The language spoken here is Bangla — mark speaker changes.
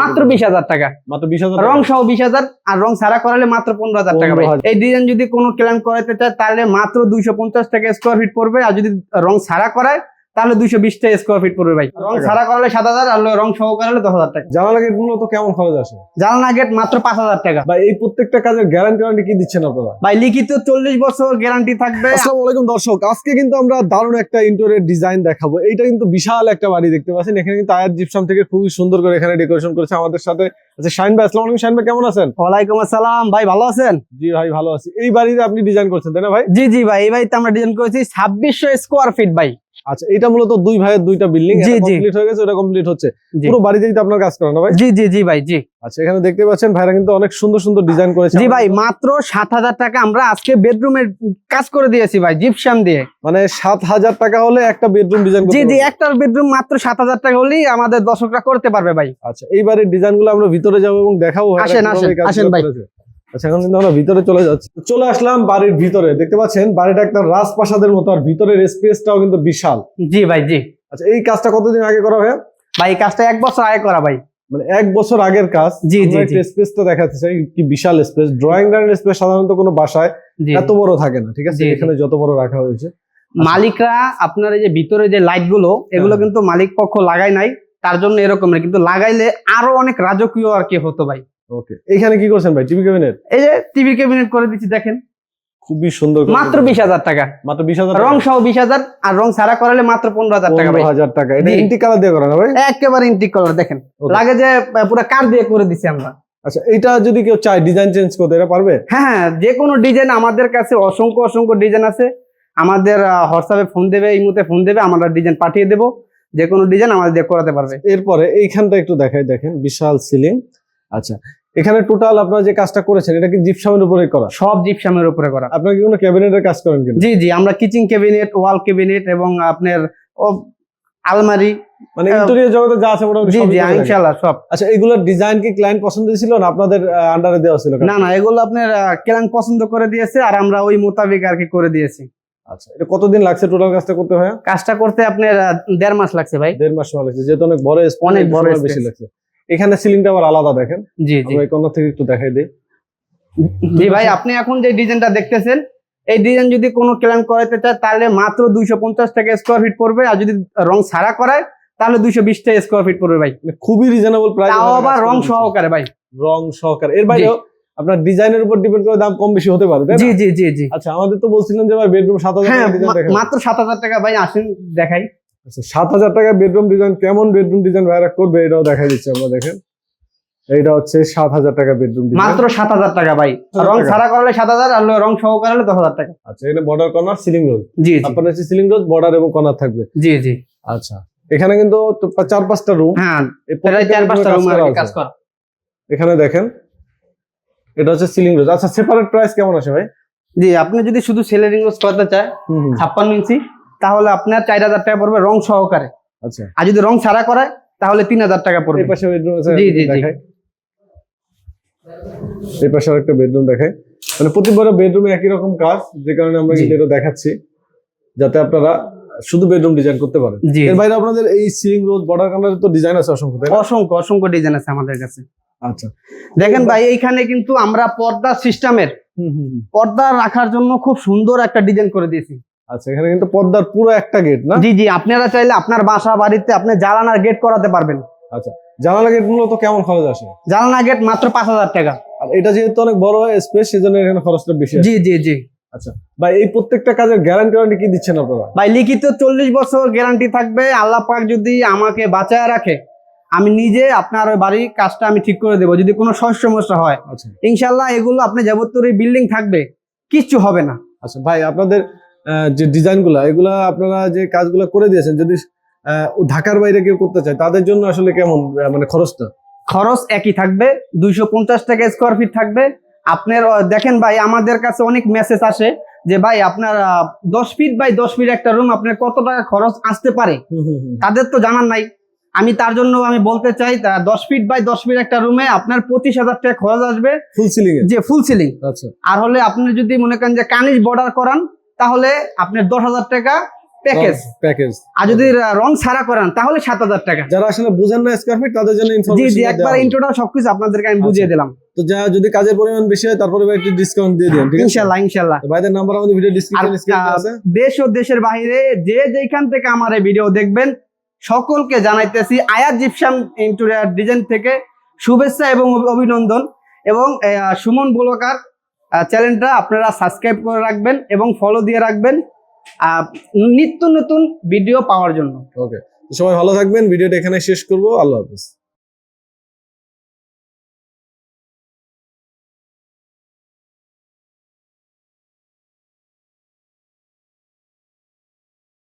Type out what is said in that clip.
Speaker 1: মাত্র বিশ হাজার টাকা।
Speaker 2: মাত্র বিশ হাজার
Speaker 1: রং সহ বিশ হাজার আর রং ছাড়া করালে মাত্র পনেরো হাজার টাকা ভাই
Speaker 2: 15,000
Speaker 1: এই ডিজাইন যদি কোন ক্লেম করাতে চায় তাহলে মাত্র দুইশো পঞ্চাশ টাকা স্কোয়ার ফিট পড়বে আর যদি রং সারা করায় তাহলে দুইশো বিশ টাকা স্কোয়ার ফিট পড়বে ভাই। রং ছাড়া করালে সাত হাজার আর রং সহ করালে দশ হাজার টাকা।
Speaker 2: জানালা গেটগুলো তো কেমন খরচ আসে
Speaker 1: জালনা গেট মাত্র পাঁচ হাজার টাকা।
Speaker 2: বা এই প্রত্যেকটা কাজের গ্যারান্টি ওয়ারেন্টি কি দিচ্ছেন আপনারা?
Speaker 1: ভাই লিখিত চল্লিশ বছর গ্যারান্টি থাকবে।
Speaker 2: আসসালামু আলাইকুম দর্শক আজকে কিন্তু আমরা দারুণ একটা ইন্টোরিয়র ডিজাইন দেখাবো। এটা কিন্তু বিশাল একটা বাড়ি দেখতে পাচ্ছেন। এখানে কিন্তু আয়াত জিপসাম থেকে খুবই সুন্দর করে এখানে ডেকোরেশন করেছে আমাদের সাথে। আচ্ছা শাইন ভাই আসসালামু আলাইকুম। শাইন ভাই কেমন আছেন?
Speaker 1: ওয়ালাইকুম আসসালাম। ভাই ভালো আছেন?
Speaker 2: জি ভাই ভালো আছি। এই বাড়িতে আপনি ডিজাইন করছেন তাই না ভাই?
Speaker 1: জি জি ভাই এই বাড়িতে আমরা ডিজাইন করেছি ছাব্বিশশো স্কোয়ার ফিট ভাই।
Speaker 2: আচ্ছা এটা মূলত দুই ভাইয়ের দুইটা বিল্ডিং। কমপ্লিট হয়ে গেছে ওটা কমপ্লিট হচ্ছে। পুরো বাড়িতেই তো আপনার কাজ করেন ভাই?
Speaker 1: জি জি জি ভাই জি।
Speaker 2: আচ্ছা এখানে দেখতে পাচ্ছেন ভাইরা কিন্তু অনেক সুন্দর সুন্দর ডিজাইন করেছে।
Speaker 1: জি ভাই মাত্র সাত হাজার টাকা আমরা আজকে বেডরুমের কাজ করে দিয়েছি ভাই জিপসাম দিয়ে।
Speaker 2: মানে সাত হাজার টাকা হলে একটা বেডরুম ডিজাইন
Speaker 1: জি জি একটা বেডরুম মাত্র সাত হাজার টাকা হলেই আমাদের দর্শকরা করতে পারবে ভাই।
Speaker 2: আচ্ছা এইবারের ডিজাইনগুলো আমরা ভিতরে যাব এবং দেখাবো
Speaker 1: আসেন, আসেন, আসেন ভাই।
Speaker 2: আচ্ছা এখন কিন্তু আমরা ভিতরে চলে যাচ্ছি। চলে আসলাম বাড়ির ভিতরে। দেখতে পাচ্ছেন বাড়িটা একটা রাজপ্রাসাদের মতো আর ভিতরের স্পেসটাও কিন্তু বিশাল।
Speaker 1: জি ভাই জি।
Speaker 2: আচ্ছা এই কাজটা কতদিন আগে করা হয়
Speaker 1: ভাই এই কাজটা এক বছর আগে করা ভাই।
Speaker 2: মানে এক বছর আগের কাজ।
Speaker 1: জি, জি, জি।
Speaker 2: স্পেসটা দেখাতে চাই কি বিশাল স্পেস ড্রয়িং রুমের স্পেস সাধারণত কোনো বাসায় এত বড় থাকে না ঠিক আছে। এখানে যত বড় রাখা হয়েছে।
Speaker 1: মালিকরা আপনার এই যে ভিতরে যে লাইটগুলো এগুলো
Speaker 2: হ্যাঁ।
Speaker 1: কিন্তু মালিক পক্ষ লাগাই নাই। তার জন্য এরকম কিন্তু লাগাইলে আরও অনেক রাজকীয় আর কি হতো ভাই।
Speaker 2: ওকে। এখানে কি করছেন ভাই? টিভি ক্যাবিনেট
Speaker 1: এই যে টিভি ক্যাবিনেট করে দিচ্ছি দেখেন।
Speaker 2: খুবই সুন্দর করে
Speaker 1: মাত্র বিশ হাজার টাকা।
Speaker 2: মাত্র বিশ হাজার
Speaker 1: রং সহ বিশ হাজার আর রং ছাড়া করালে মাত্র পনেরো হাজার টাকা
Speaker 2: হাজার টাকা। এটা
Speaker 1: জি।
Speaker 2: ইন্টি কালার দিয়ে করা ভাই?
Speaker 1: একেবারে ইন্টিক কালার দেখেন। লাগে যে পুরো কার দিয়ে করে দিছি আমরা।
Speaker 2: আচ্ছা এটা যদি কেউ চায় ডিজাইন চেঞ্জ করতে এটা পারবে?
Speaker 1: হ্যাঁ হ্যাঁ যে কোনো ডিজাইন আমাদের কাছে অসংখ্য অসংখ্য ডিজাইন আছে। আমাদের হোয়াটসঅ্যাপে ফোন দেবে এই মুহূর্তে ফোন দেবে আমরা ডিজাইন পাঠিয়ে দেবো। যে কোনো ডিজাইন আমাদের দিয়ে করাতে পারবে।
Speaker 2: এরপরে এইখানটা একটু দেখাই দেখেন বিশাল সিলিং আচ্ছা এখানে টোটাল আপনারা যে কাজটা করেছেন এটা কি জিপসামের উপরে করা?
Speaker 1: সব জিপসামের উপরে করা।
Speaker 2: আপনারা কি কোনো ক্যাবিনেটের কাজ করেন কিনা?
Speaker 1: জি জি আমরা কিচেন ক্যাবিনেট ওয়াল ক্যাবিনেট এবং আপনার আলমারি
Speaker 2: মানে ইন্টেরিয়র জগতে যা আছে মোটামুটি
Speaker 1: জি জি। ইনশাল্লাহ সব।
Speaker 2: আচ্ছা এগুলোর ডিজাইন কি ক্লায়েন্ট পছন্দ ছিল না আপনাদের আন্ডারে দেওয়া ছিল?
Speaker 1: না না এগুলো আপনার কেরান পছন্দ করে দিয়েছে আর আমরা ওই মোতাবেক আর কি করে দিয়েছি।
Speaker 2: আচ্ছা এটা কতদিন লাগছে টোটাল কাজটা করতে হয়
Speaker 1: কাজটা করতে আপনার দেড় মাস লাগছে ভাই।
Speaker 2: দেড় মাস সময় লাগছে যেহেতু অনেক বড়
Speaker 1: অনেক বড়
Speaker 2: বেশি লাগছে। এখানে সিলিংটা আবার আলাদা দেখেন।
Speaker 1: জি জি।
Speaker 2: আমরা এই কর্নার থেকে একটু দেখাই দিই।
Speaker 1: জি ভাই আপনি এখন যে ডিজাইনটা দেখতেছেন এই ডিজাইন যদি কোনো ক্লেম করাতে চায় তাহলে মাত্র দুইশো পঞ্চাশ টাকা স্কোয়ার ফিট পড়বে আর যদি রং ছাড়া করায় তাহলে দুইশো বিশ টাকা স্কোয়ার ফিট পড়বে ভাই।
Speaker 2: মানে খুবই রিজনেবল প্রাইস
Speaker 1: তাও আবার রং সহকারে ভাই।
Speaker 2: রং সহকারে। এর বাইরেও আপনার ডিজাইনের উপর ডিপেন্ড করে দাম কম বেশি হতে পারে?
Speaker 1: জি জি জি জি।
Speaker 2: আচ্ছা আমাদের তো বলছিলেন যে ভাই বেডরুম সাত হাজার
Speaker 1: হ্যাঁ মাত্র সাত হাজার টাকা ভাই আসেন দেখাই।
Speaker 2: আচ্ছা সাত হাজার টাকা বেডরুম ডিজাইন কেমন বেডরুম ডিজাইন ভাইরা করবে এটাও দেখাই দিচ্ছি আমরা দেখেন। এইটা হচ্ছে সাত হাজার টাকা বেডরুম
Speaker 1: মাত্র সাত হাজার টাকা ভাই। রং
Speaker 2: টাকা।
Speaker 1: ছাড়া করলে সাত হাজার আর রং সহ করালে দশ হাজার টাকা।
Speaker 2: আচ্ছা এখানে বর্ডার কর্নার সিলিং রোড
Speaker 1: জি
Speaker 2: আপনার হচ্ছে সিলিং রোড বর্ডার এবং কর্নার থাকবে।
Speaker 1: জি জি।
Speaker 2: আচ্ছা এখানে কিন্তু চার পাঁচটা রুম
Speaker 1: হ্যাঁ চার পাঁচটা রুম কাজ করা
Speaker 2: এখানে দেখেন এটা হচ্ছে সিলিং রোড আচ্ছা সেপারেট প্রাইস কেমন আছে ভাই?
Speaker 1: জি আপনি যদি শুধু সেলারিং রোজ করতে চায় ছাপ্পান্ন ইঞ্চি। তাহলে আপনার চার হাজার টাকা পড়বে রং সহকারে।
Speaker 2: আচ্ছা।
Speaker 1: আর যদি রং ছাড়া করায় তাহলে তিন হাজার টাকা পড়বে।
Speaker 2: এই পাশে বেডরুম
Speaker 1: জি, জি, জি।
Speaker 2: এই পাশে একটা বেডরুম দেখাই। মানে প্রতিবারে বেডরুমে একই রকম কাজ যে কারণে আমরা কিন্তু এটা দেখাচ্ছি যাতে আপনারা শুধু বেডরুম ডিজাইন করতে পারেন। এর বাইরে আপনাদের এই সিলিং রোড বর্ডার কালারের তো ডিজাইন আছে অসংখ্য
Speaker 1: অসংখ্য অসংখ্য ডিজাইন আছে আমাদের কাছে।
Speaker 2: আচ্ছা।
Speaker 1: দেখেন ভাই এইখানে কিন্তু আমরা পর্দা সিস্টেমের। পর্দা রাখার জন্য খুব সুন্দর একটা ডিজাইন করে দিয়েছি।
Speaker 2: আচ্ছা এখানে কিন্তু পর্দার পুরো একটা গেট না?
Speaker 1: জি জি আপনারা চাইলে আপনার বাসা বাড়িতে আপনি জ্বালানার গেট করাতে পারবেন।
Speaker 2: জানালা গেটগুলো তো কেমন খরচ আসে?
Speaker 1: জ্বালানা গেট মাত্র পাঁচ হাজার টাকা।
Speaker 2: আর এটা যেহেতু অনেক বড় স্পেস সেজন্য এখানে খরচটা বেশি
Speaker 1: জি জি জি।
Speaker 2: আচ্ছা ভাই এই প্রত্যেকটা কাজের গ্যারান্টি ওয়ারেন্টি কি দিচ্ছেন আপনারা?
Speaker 1: ভাই লিখিত চল্লিশ বছর গ্যারান্টি থাকবে। আল্লাহ পাক যদি আমাকে বাঁচায় রাখে আমি নিজে আপনার ওই বাড়ির কাজটা আমি ঠিক করে দেবো। যদি কোনো সমস্যা সমস্যা হয়
Speaker 2: আচ্ছা।
Speaker 1: ইনশাল্লাহ এগুলো আপনি যাবতীয় বিল্ডিং থাকবে কিচ্ছু হবে না।
Speaker 2: আচ্ছা ভাই আপনাদের যে ডিজাইনগুলা এগুলা আপনারা যে কাজগুলো করে দিয়েছেন যদি ঢাকার বাইরে কেউ করতে চায় তাদের জন্য আসলে কেমন মানে খরচটা?
Speaker 1: খরচ একই থাকবে দুইশো পঞ্চাশ টাকা স্কোয়ার ফিট থাকবে। আপনার দেখেন ভাই আমাদের কাছে অনেক মেসেজ আসে যে ভাই আপনার দশ ফিট বাই দশ ফিট একটা রুম আপনার কত টাকা খরচ আসতে পারে? তাদের তো জানার নাই। আমি তার জন্য আমি বলতে চাই দশ ফিট বাই দশ ফিট একটা রুমে আপনার পঁচিশ হাজার টাকা খরচ আসবে।
Speaker 2: ফুল সিলিং
Speaker 1: যে ফুল সিলিং
Speaker 2: আচ্ছা।
Speaker 1: আর হলে আপনি যদি মনে করেন যে কানিজ বর্ডার করান তাহলে আপনার দশ হাজার টাকা প্যাকেজ
Speaker 2: প্যাকেজ
Speaker 1: আর যদি রং ছাড়া করান তাহলে সাত হাজার টাকা।
Speaker 2: যারা আসলে বুঝেন না স্কোয়ার ফিট তাদের জন্য
Speaker 1: জি জি একবার ইন্ট্রোটা সবকিছু আপনাদেরকে আমি বুঝিয়ে
Speaker 2: আচ্ছা।
Speaker 1: দিলাম।
Speaker 2: তো যা যদি কাজের পরিমাণ বেশি হয় তারপরে ভাই একটু ডিসকাউন্ট দিয়ে দিন ঠিক আছে?
Speaker 1: ইনশাল্লাহ ইনশাল্লাহ।
Speaker 2: ভাইদের নাম্বার আমাদের ভিডিও
Speaker 1: আর
Speaker 2: স্ক্রিনে আছে।
Speaker 1: দেশ ও দেশের বাইরে যে যেখান থেকে আমার এই ভিডিও দেখবেন সকলকে জানাইতেছি আয়াত জিপসাম ইন্টেরিয়ার ডিজাইন থেকে শুভেচ্ছা এবং অভিনন্দন। এবং সুমন ব্লকার চ্যানেলটা আপনারা সাবস্ক্রাইব করে রাখবেন এবং ফলো দিয়ে রাখবেন নিত্য নতুন ভিডিও পাওয়ার জন্য।
Speaker 2: ওকে সবাই ভালো থাকবেন ভিডিওটা এখানে শেষ করব। আল্লাহ হাফেজ।